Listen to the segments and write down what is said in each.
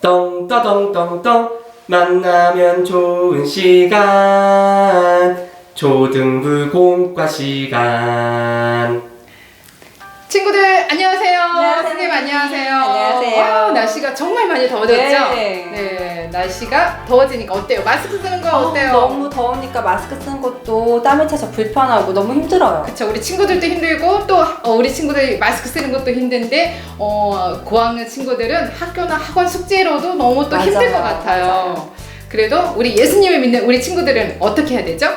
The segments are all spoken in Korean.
떵떠덩떵떵 만나면 좋은 시간. 초등부 공과 시간. 친구들 안녕하세요. 안녕하세요. 선생님 안녕하세요. 안녕하세요. 아, 날씨가 정말 많이 더워졌죠? 네. 네, 날씨가 더워지니까 어때요? 마스크 쓰는 거 아, 어때요? 너무 더우니까 마스크 쓰는 것도 땀이 차서 불편하고 너무 힘들어요. 그쵸 우리 친구들도 힘들고 또 어, 우리 친구들이 마스크 쓰는 것도 힘든데 어, 고학년 친구들은 학교나 학원 숙제로도 너무 또 힘들 맞아요. 것 같아요. 맞아요. 그래도 우리 예수님을 믿는 우리 친구들은 어떻게 해야 되죠?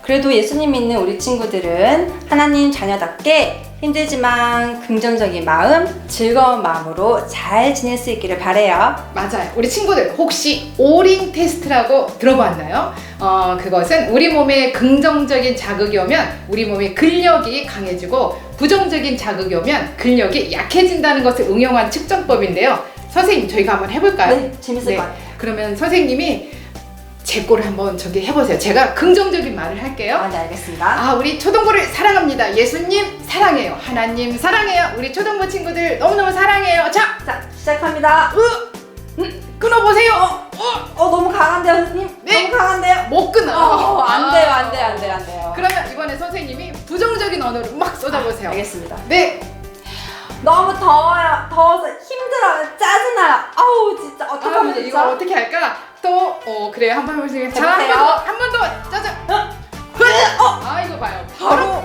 그래도 예수님 믿는 우리 친구들은 하나님 자녀답게 힘들지만 긍정적인 마음, 즐거운 마음으로 잘 지낼 수 있기를 바래요. 맞아요. 우리 친구들 혹시 오링 테스트라고 들어봤나요? 어, 그것은 우리 몸에 긍정적인 자극이 오면 우리 몸의 근력이 강해지고 부정적인 자극이 오면 근력이 약해진다는 것을 응용한 측정법인데요. 선생님 저희가 한번 해볼까요? 네, 재밌을 네. 것 같아요. 그러면 선생님이 제 거를 한번 저기 해보세요. 제가 긍정적인 말을 할게요. 아, 네, 알겠습니다. 아, 우리 초등부를 사랑합니다. 예수님 사랑해요. 하나님 사랑해요. 우리 초등부 친구들 너무너무 사랑해요. 자, 자, 시작합니다. 끊어보세요. 어, 어, 너무 강한데요, 선생님? 네. 너무 강한데요? 못 끊어. 어, 안 아. 돼요, 안 돼요, 안 돼요, 안 돼요. 그러면 이번에 선생님이 부정적인 언어를 막 쏟아보세요. 알겠습니다. 네, 너무 더워요. 더워서 힘들어요. 짜증나요. 아우, 진짜 아, 어떡하면 이거 되죠? 어떻게 할까? 또, 어. 한번. 자, 해보세요. 한번 더, 한번 더, 짜잔. 어, 아, 이거 봐요. 바로,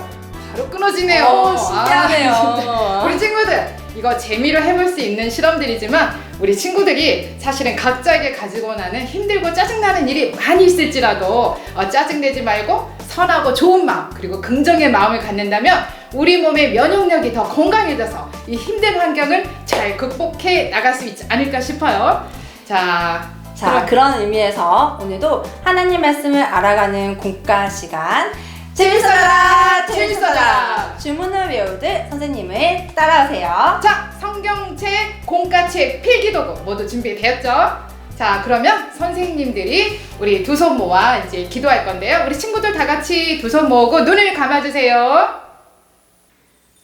바로 끊어지네요. 어, 아, 신기하네요. 우리 친구들 이거 재미로 해볼 수 있는 실험들이지만 우리 친구들이 사실은 각자에게 가지고 나는 힘들고 짜증나는 일이 많이 있을지라도 어, 짜증내지 말고 선하고 좋은 마음 그리고 긍정의 마음을 갖는다면 우리 몸의 면역력이 더 건강해져서 이 힘든 환경을 잘 극복해 나갈 수 있지 않을까 싶어요. 자, 자, 그럼 그런 의미에서 오늘도 하나님 말씀을 알아가는 공과 시간 재밌어라! 재밌어라! 주문을 외우듯 선생님을 따라오세요. 자, 성경책, 공과책, 필기도구 모두 준비되었죠? 자, 그러면 선생님들이 우리 두 손 모아 이제 기도할 건데요. 우리 친구들 다 같이 두 손 모으고 눈을 감아주세요.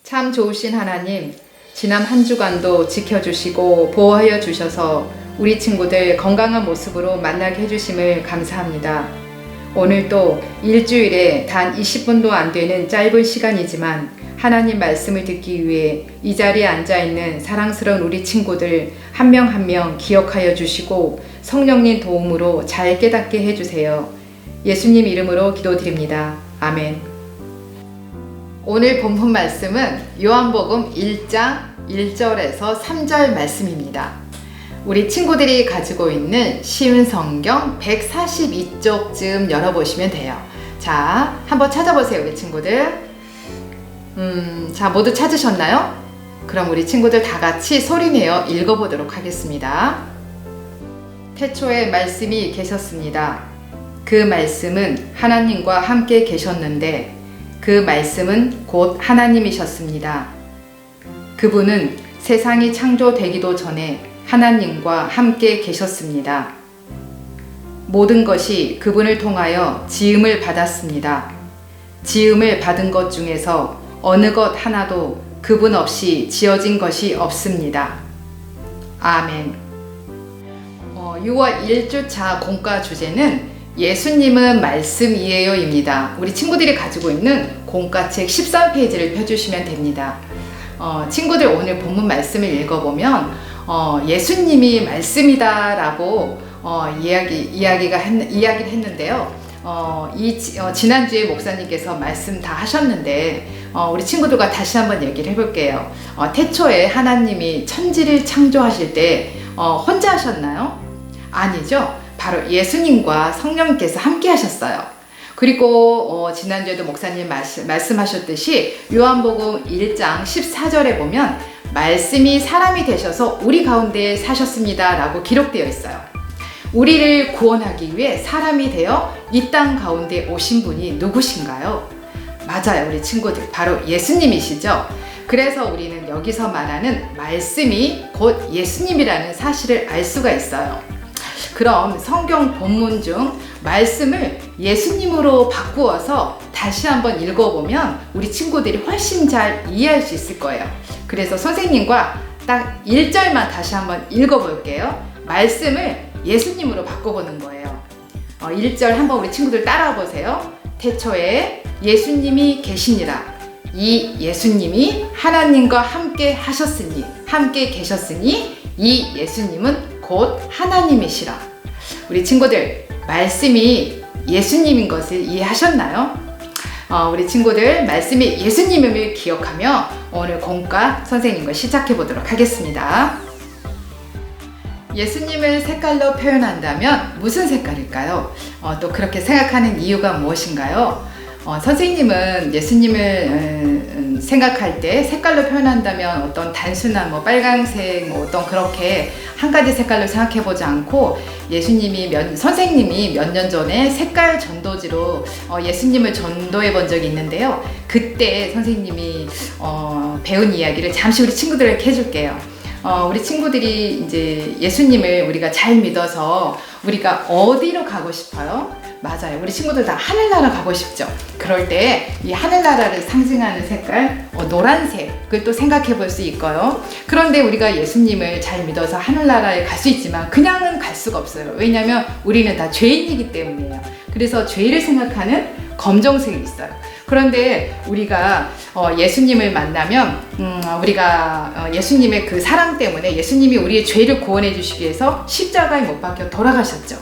참 좋으신 하나님, 지난 한 주간도 지켜주시고 보호하여 주셔서 우리 친구들 건강한 모습으로 만나게 해주심을 감사합니다. 오늘도 일주일에 단 20분도 안 되는 짧은 시간이지만 하나님 말씀을 듣기 위해 이 자리에 앉아 있는 사랑스러운 우리 친구들 한 명 한 명 기억하여 주시고 성령님 도움으로 잘 깨닫게 해주세요. 예수님 이름으로 기도드립니다. 아멘. 오늘 본문 말씀은 요한복음 1장 1절에서 3절 말씀입니다. 우리 친구들이 가지고 있는 쉬운 성경 142쪽쯤 열어보시면 돼요. 자, 한번 찾아보세요, 우리 친구들. 음, 자, 모두 찾으셨나요? 그럼 우리 친구들 다 같이 소리내어 읽어보도록 하겠습니다. 태초에 말씀이 계셨습니다. 그 말씀은 하나님과 함께 계셨는데 그 말씀은 곧 하나님이셨습니다. 그분은 세상이 창조되기도 전에 하나님과 함께 계셨습니다. 모든 것이 그분을 통하여 지음을 받았습니다. 지음을 받은 것 중에서 어느 것 하나도 그분 없이 지어진 것이 없습니다. 아멘. 어, 6월 1주차 공과 주제는 예수님은 말씀이에요입니다. 우리 친구들이 가지고 있는 공과책 13페이지를 펴주시면 됩니다. 어, 친구들 오늘 본문 말씀을 읽어보면 어, 예수님이 말씀이다라고 어, 이야기 이야기가 했, 이야기를 했는데요. 어, 이 지- 어, 지난주에 목사님께서 말씀 다 하셨는데 어, 우리 친구들과 다시 한번 얘기를 해볼게요. 어, 태초에 하나님이 천지를 창조하실 때 어, 혼자 하셨나요? 아니죠. 바로 예수님과 성령님께서 함께 하셨어요. 그리고 어, 지난주에도 목사님 말씀, 말씀하셨듯이 요한복음 1장 14절에 보면 말씀이 사람이 되셔서 우리 가운데 사셨습니다 라고 기록되어 있어요. 우리를 구원하기 위해 사람이 되어 이 땅 가운데 오신 분이 누구신가요? 맞아요, 우리 친구들. 바로 예수님이시죠. 그래서 우리는 여기서 말하는 말씀이 곧 예수님이라는 사실을 알 수가 있어요. 그럼 성경 본문 중 말씀을 예수님으로 바꾸어서 다시 한번 읽어보면 우리 친구들이 훨씬 잘 이해할 수 있을 거예요. 그래서 선생님과 딱 1절만 다시 한번 읽어볼게요. 말씀을 예수님으로 바꿔보는 거예요. 어, 1절 한번 우리 친구들 따라와 보세요. 태초에 예수님이 계시니라. 이 예수님이 하나님과 함께 하셨으니, 함께 계셨으니, 이 예수님은 곧 하나님이시라. 우리 친구들, 말씀이 예수님인 것을 이해하셨나요? 어, 우리 친구들, 말씀이 예수님임을 기억하며 오늘 공과 선생님과 시작해 보도록 하겠습니다. 예수님을 색깔로 표현한다면 무슨 색깔일까요? 어, 또 그렇게 생각하는 이유가 무엇인가요? 어, 선생님은 예수님을 음, 음, 생각할 때 색깔로 표현한다면 어떤 단순한 뭐 빨강색 뭐 어떤 그렇게 한 가지 색깔로 생각해 보지 않고 예수님이 몇, 선생님이 몇 년 전에 색깔 전도지로 어, 예수님을 전도해 본 적이 있는데요. 그때 선생님이 어, 배운 이야기를 잠시 우리 친구들에게 해줄게요. 어, 우리 친구들이 이제 예수님을 우리가 잘 믿어서 우리가 어디로 가고 싶어요? 맞아요. 우리 친구들 다 하늘나라 가고 싶죠. 그럴 때 이 하늘나라를 상징하는 색깔, 어, 노란색을 또 생각해 볼 수 있고요. 그런데 우리가 예수님을 잘 믿어서 하늘나라에 갈 수 있지만 그냥은 갈 수가 없어요. 왜냐하면 우리는 다 죄인이기 때문이에요. 그래서 죄를 생각하는 검정색이 있어요. 그런데 우리가 어, 예수님을 만나면 음, 우리가 어, 예수님의 그 사랑 때문에 예수님이 우리의 죄를 구원해 주시기 위해서 십자가에 못 박혀 돌아가셨죠.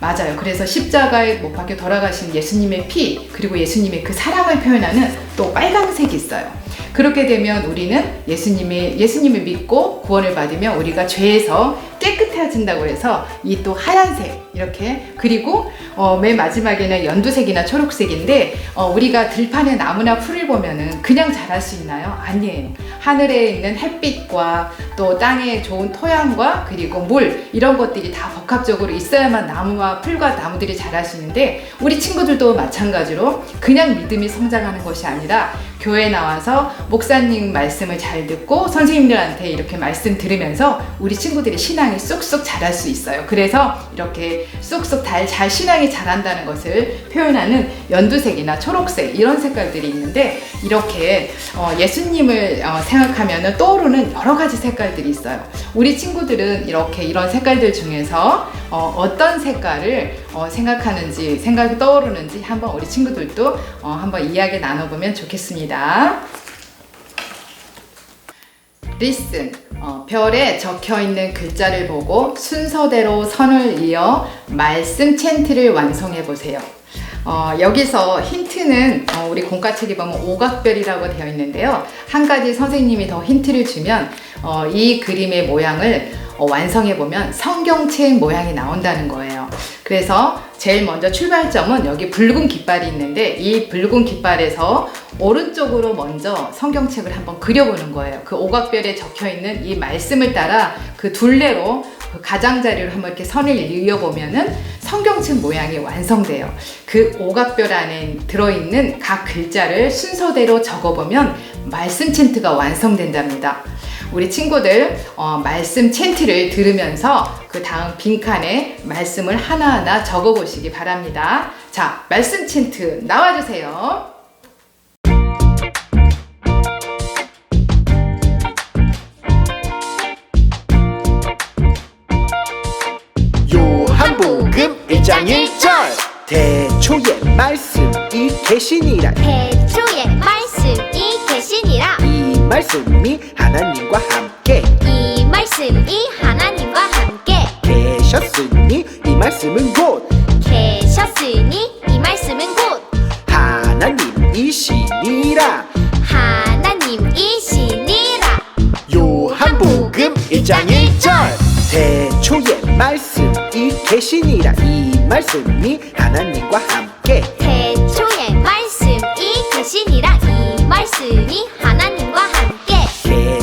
맞아요. 그래서 십자가에 못 박혀 돌아가신 예수님의 피 그리고 예수님의 그 사랑을 표현하는 또 빨간색이 있어요. 그렇게 되면 우리는 예수님의 예수님을 믿고 구원을 받으면 우리가 죄에서 깨끗해진다고 해서 이 또 하얀색 이렇게 그리고 어, 맨 마지막에는 연두색이나 초록색인데 어, 우리가 들판에 나무나 풀을 보면은 그냥 자랄 수 있나요? 아니에요. 하늘에 있는 햇빛과 또 땅에 좋은 토양과 그리고 물 이런 것들이 다 복합적으로 있어야만 나무와 풀과 나무들이 있는데 우리 친구들도 마찬가지로 그냥 믿음이 성장하는 것이 아니라 교회 나와서 목사님 말씀을 잘 듣고 선생님들한테 이렇게 말씀 들으면서 우리 친구들이 신앙이 쑥쑥 자랄 수 있어요. 그래서 이렇게 쑥쑥 달, 잘 신앙이 자란다는 것을 표현하는 연두색이나 초록색 이런 색깔들이 있는데 이렇게 어, 예수님을 어, 생각하면 떠오르는 여러 가지 색깔들이 있어요. 우리 친구들은 이렇게 이런 색깔들 중에서 어, 떤 색깔을 어, 생각하는지 생각이 떠오르는지 한번 우리 친구들도 어, 한번 이야기 나눠보면 좋겠습니다. listen 어, 별에 적혀 있는 글자를 보고 순서대로 선을 이어 말씀 챈트를 완성해 보세요. 어, 여기서 힌트는 어, 우리 공과책에 보면 오각별이라고 되어 있는데요. 한 가지 선생님이 더 힌트를 주면 어, 이 그림의 모양을 어, 완성해 보면 성경책 모양이 나온다는 거예요. 그래서 제일 먼저 출발점은 여기 붉은 깃발이 있는데 이 붉은 깃발에서 오른쪽으로 먼저 성경책을 한번 그려보는 거예요. 그 오각별에 적혀 있는 이 말씀을 따라 그 둘레로 그 가장자리로 한번 이렇게 선을 이어보면은 성경책 모양이 완성돼요. 그 오각별 안에 들어있는 각 글자를 순서대로 적어보면 말씀 챈트가 완성된답니다. 우리 친구들 어, 말씀 챈트를 들으면서 그 다음 빈칸에 말씀을 하나하나 적어 보시기 바랍니다. 자, 말씀 챈트 나와주세요. 요한복음 1장 1절 대초의 말씀이 계시니라 계시니라 이 말씀이 하나님과 함께. 이 말씀이 하나님과 함께. 계셨으니 이 말씀은 곧. 계셨으니 이 말씀은 곧. 하나님이시니라. 하나님이시니라. 요한복음 1장 1절. 대초의 말씀이 계시니라. 이 말씀이 하나님과 함께. 대초에 말씀이 계시니라. 이 말씀이 하나님과 함께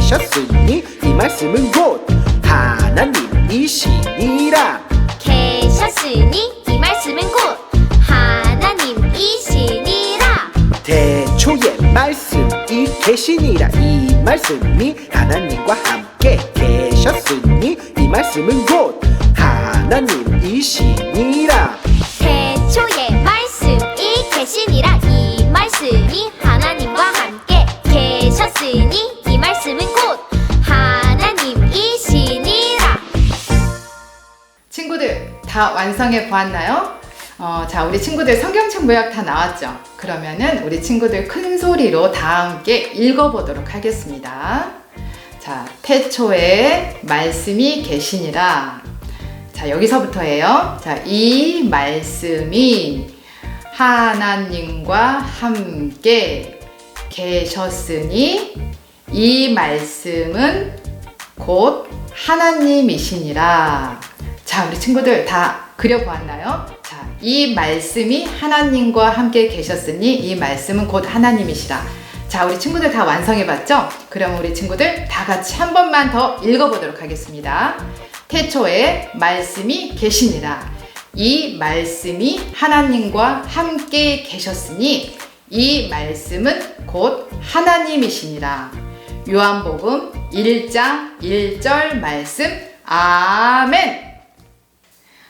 계셨으니 이 말씀은 곧 하나님이시니라. 계셨으니 이 말씀은 곧 하나님이시니라. 대초의 말씀이 계시니라. 이 말씀이 하나님과 함께 계셨으니 이 말씀은 곧 하나님이시니라 친구들 다 완성해 보았나요? 어, 자, 우리 친구들 성경책 모약 다 나왔죠? 그러면은 우리 친구들 큰 소리로 다 함께 읽어보도록 하겠습니다. 자, 태초에 말씀이 계시니라. 자, 여기서부터예요. 자, 이 말씀이 하나님과 함께 계셨으니 이 말씀은 곧 하나님이시니라. 자, 우리 친구들 다 그려보았나요? 자, 이 말씀이 하나님과 함께 계셨으니 이 말씀은 곧 하나님이시라. 자, 우리 친구들 다 완성해봤죠? 그럼 우리 친구들 다 같이 한 번만 더 읽어보도록 하겠습니다. 태초에 말씀이 계시니라. 이 말씀이 하나님과 함께 계셨으니 이 말씀은 곧 하나님이시니라. 요한복음 1장 1절 말씀 아멘.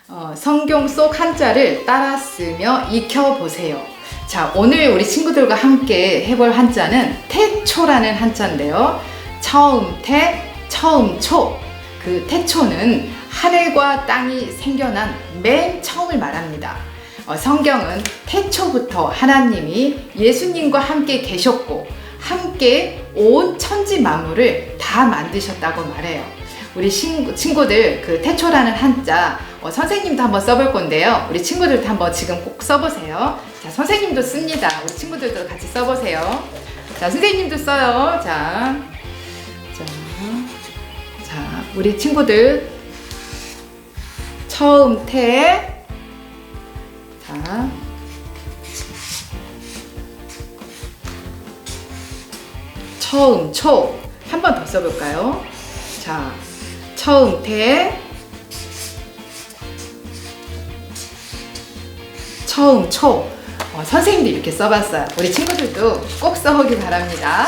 어, 성경 속 한자를 따라 쓰며 익혀보세요. 자, 오늘 우리 친구들과 함께 해볼 한자는 태초라는 한자인데요. 처음 태, 처음 초. 그 태초는 하늘과 땅이 생겨난 맨 처음을 말합니다. 어, 성경은 태초부터 하나님이 예수님과 함께 계셨고, 함께 온 천지 만물을 다 만드셨다고 말해요. 우리 친구, 친구들 그 태초라는 한자 어, 선생님도 한번 써볼 건데요. 우리 친구들도 한번 지금 꼭 써보세요. 자, 선생님도 씁니다. 우리 친구들도 같이 써보세요. 자, 선생님도 써요. 자, 자, 자, 우리 친구들 처음 태, 자, 처음 초 한 번 더 써볼까요? 자, 처음 태, 처음 초. 어, 선생님도 이렇게 써봤어요. 우리 친구들도 꼭 써보기 바랍니다.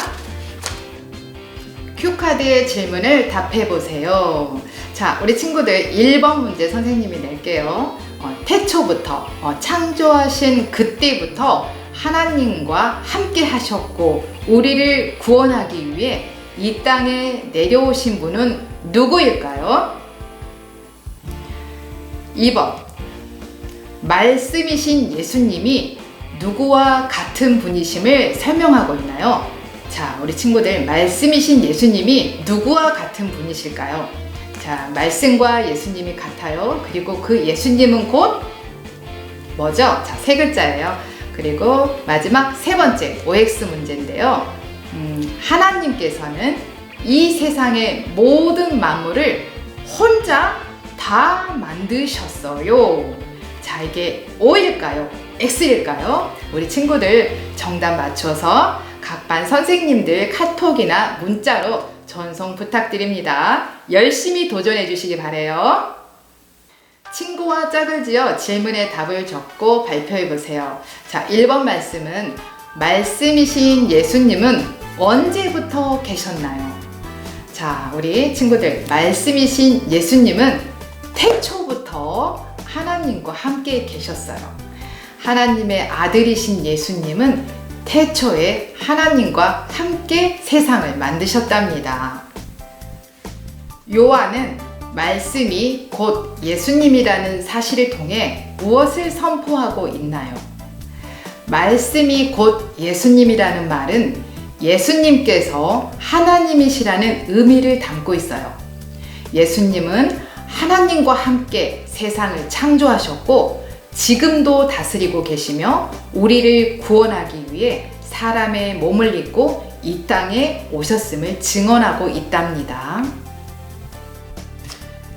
큐카드의 질문을 답해보세요. 자, 우리 친구들 1번 문제 선생님이 낼게요. 어, 태초부터, 어, 창조하신 그때부터 하나님과 함께 하셨고, 우리를 구원하기 위해 이 땅에 내려오신 분은 누구일까요? 2번. 말씀이신 예수님이 누구와 같은 분이심을 설명하고 있나요? 자, 우리 친구들, 말씀이신 예수님이 누구와 같은 분이실까요? 자, 말씀과 예수님이 같아요. 그리고 그 예수님은 곧 뭐죠? 자, 세 글자예요. 그리고 마지막 세 번째, OX 문제인데요. 음, 하나님께서는 이 세상의 모든 만물을 혼자 다 만드셨어요. 자, 이게 O일까요? X일까요? 우리 친구들 정답 맞춰서 각 반 선생님들 카톡이나 문자로 전송 부탁드립니다. 열심히 도전해 주시기 바래요. 친구와 짝을 지어 질문에 답을 적고 발표해 보세요. 자, 1번 말씀은 말씀이신 예수님은 언제부터 계셨나요? 자, 우리 친구들, 말씀이신 예수님은 태초부터 하나님과 함께 계셨어요. 하나님의 아들이신 예수님은 태초에 하나님과 함께 세상을 만드셨답니다. 요한은 말씀이 곧 예수님이라는 사실을 통해 무엇을 선포하고 있나요? 말씀이 곧 예수님이라는 말은 예수님께서 하나님이시라는 의미를 담고 있어요. 예수님은 하나님과 함께 세상을 창조하셨고 지금도 다스리고 계시며 우리를 구원하기 위해 사람의 몸을 입고 이 땅에 오셨음을 증언하고 있답니다.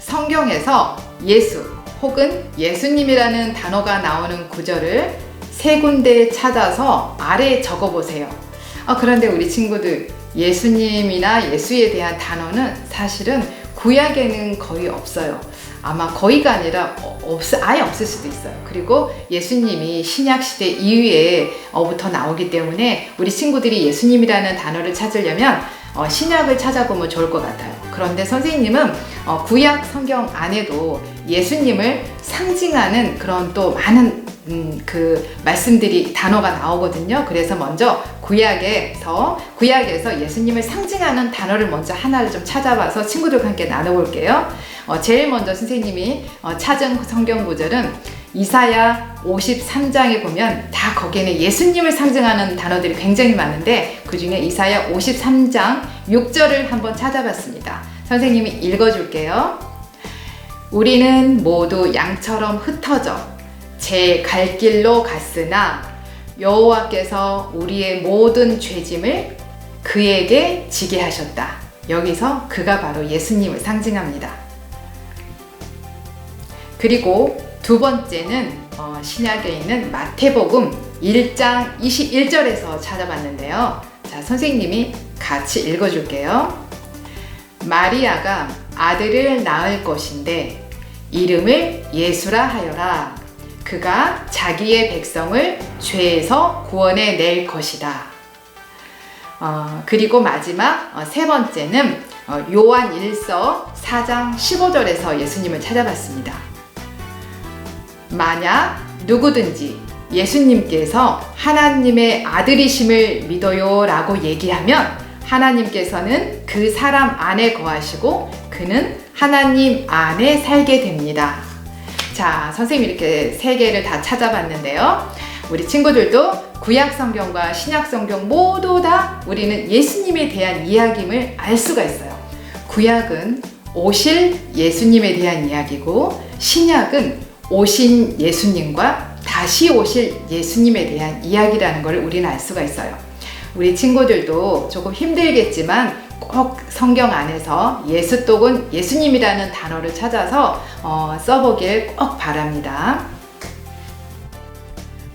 성경에서 예수 혹은 예수님이라는 단어가 나오는 구절을 세 군데 찾아서 아래에 적어 보세요. 아, 그런데 우리 친구들 예수님이나 예수에 대한 단어는 사실은 구약에는 거의 없어요. 아마 거의가 아니라 어, 없, 아예 없을 수도 있어요. 그리고 예수님이 신약 시대 이후에부터 나오기 때문에 우리 친구들이 예수님이라는 단어를 찾으려면 어, 신약을 찾아보면 좋을 것 같아요. 그런데 선생님은 어, 구약 성경 안에도 예수님을 상징하는 그런 또 많은 음, 그 말씀들이 단어가 나오거든요. 그래서 먼저 구약에서 구약에서 예수님을 상징하는 단어를 먼저 하나를 좀 찾아봐서 친구들과 함께 나눠볼게요. 어, 제일 먼저 선생님이 어, 찾은 성경 구절은 이사야 53장에 보면 다 거기에는 예수님을 상징하는 단어들이 굉장히 많은데 그 중에 이사야 53장 6절을 한번 찾아봤습니다. 선생님이 읽어줄게요. 우리는 모두 양처럼 흩어져 제 갈 길로 갔으나 여호와께서 우리의 모든 죄짐을 그에게 지게 하셨다. 여기서 그가 바로 예수님을 상징합니다. 그리고 두 번째는 어, 신약에 있는 마태복음 1장 21절에서 찾아봤는데요. 자, 선생님이 같이 읽어줄게요. 마리아가 아들을 낳을 것인데 이름을 예수라 하여라. 그가 자기의 백성을 죄에서 구원해 낼 것이다. 어, 그리고 마지막 어, 세 번째는 어, 요한 1서 4장 15절에서 예수님을 찾아봤습니다. 만약 누구든지 예수님께서 하나님의 아들이심을 믿어요 라고 얘기하면 하나님께서는 그 사람 안에 거하시고 그는 하나님 안에 살게 됩니다. 자, 선생님 이렇게 세 개를 다 찾아봤는데요. 우리 친구들도 구약 성경과 신약 성경 모두 다 우리는 예수님에 대한 이야기임을 알 수가 있어요. 구약은 오실 예수님에 대한 이야기고 신약은 오신 예수님과 다시 오실 예수님에 대한 이야기라는 걸 우리는 알 수가 있어요. 우리 친구들도 조금 힘들겠지만 꼭 성경 안에서 예수 또는 예수님이라는 단어를 찾아서 어, 써보길 꼭 바랍니다.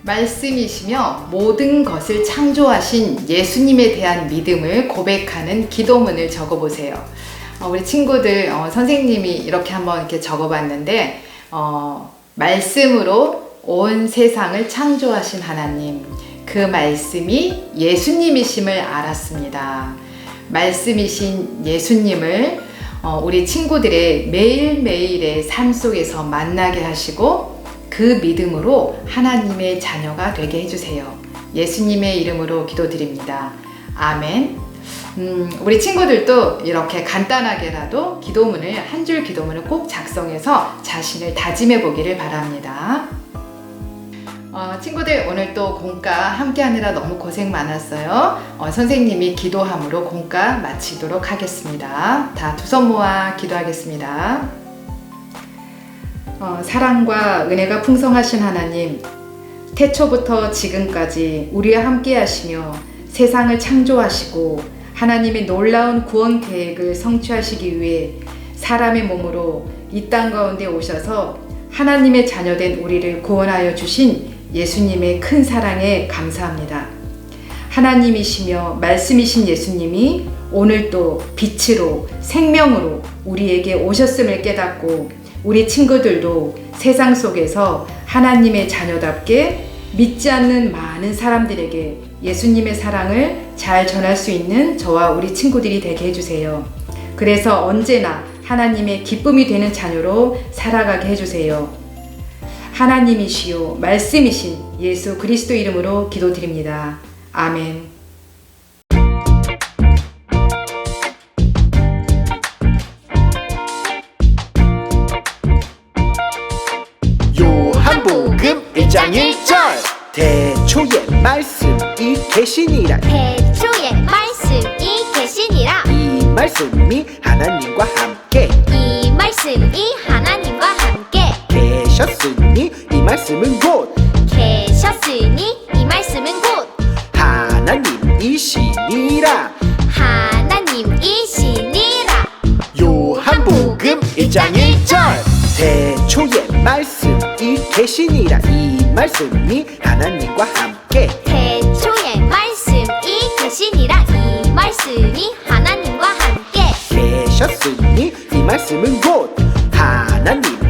말씀이시며 모든 것을 창조하신 예수님에 대한 믿음을 고백하는 기도문을 적어보세요. 어, 우리 친구들 어, 선생님이 이렇게 한번 이렇게 적어봤는데 어, 말씀으로 온 세상을 창조하신 하나님 그 말씀이 예수님이심을 알았습니다. 말씀이신 예수님을 어, 우리 친구들의 매일매일의 삶 속에서 만나게 하시고 그 믿음으로 하나님의 자녀가 되게 해주세요. 예수님의 이름으로 기도드립니다. 아멘. 음, 우리 친구들도 이렇게 간단하게라도 기도문을 한 줄 기도문을 꼭 작성해서 자신을 다짐해 보기를 바랍니다. 어, 친구들 오늘 또 공과 함께 하느라 너무 고생 많았어요. 어, 선생님이 기도함으로 공과 마치도록 하겠습니다. 다 두 손 모아 기도하겠습니다. 어, 사랑과 은혜가 풍성하신 하나님, 태초부터 지금까지 우리와 함께 하시며 세상을 창조하시고 하나님의 놀라운 구원 계획을 성취하시기 위해 사람의 몸으로 이 땅 가운데 오셔서 하나님의 자녀된 우리를 구원하여 주신 예수님의 큰 사랑에 감사합니다. 하나님이시며 말씀이신 예수님이 오늘도 빛으로 생명으로 우리에게 오셨음을 깨닫고 우리 친구들도 세상 속에서 하나님의 자녀답게 믿지 않는 많은 사람들에게 예수님의 사랑을 잘 전할 수 있는 저와 우리 친구들이 되게 해주세요. 그래서 언제나 하나님의 기쁨이 되는 자녀로 살아가게 해주세요. 하나님이시요 말씀이신 예수 그리스도 이름으로 기도드립니다. 아멘. 요한복음 1장 1절 대초에 말씀이 계시니라 대초에 말씀이 계시니라 이 말씀이 하나님과 말씀은 곧. 계셨으니 이 말씀은 곧. 하나님이시니라. 하나님이시니라. 요한복음 1장 1절. 대초에 말씀이 계시니라. 이 말씀이 하나님과 함께. 대초에 말씀이 계시니라. 이 말씀이 하나님과 함께. 계셨으니 이 말씀은 곧 하나님이시니라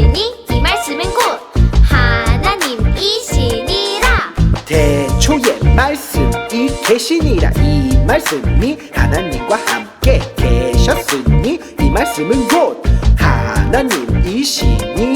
계셨으니 이 말씀은 곧 하나님이시니라. 대초에 말씀이 계시니라. 이 말씀이 하나님과 함께 계셨으니 이 말씀은 곧 하나님이시니라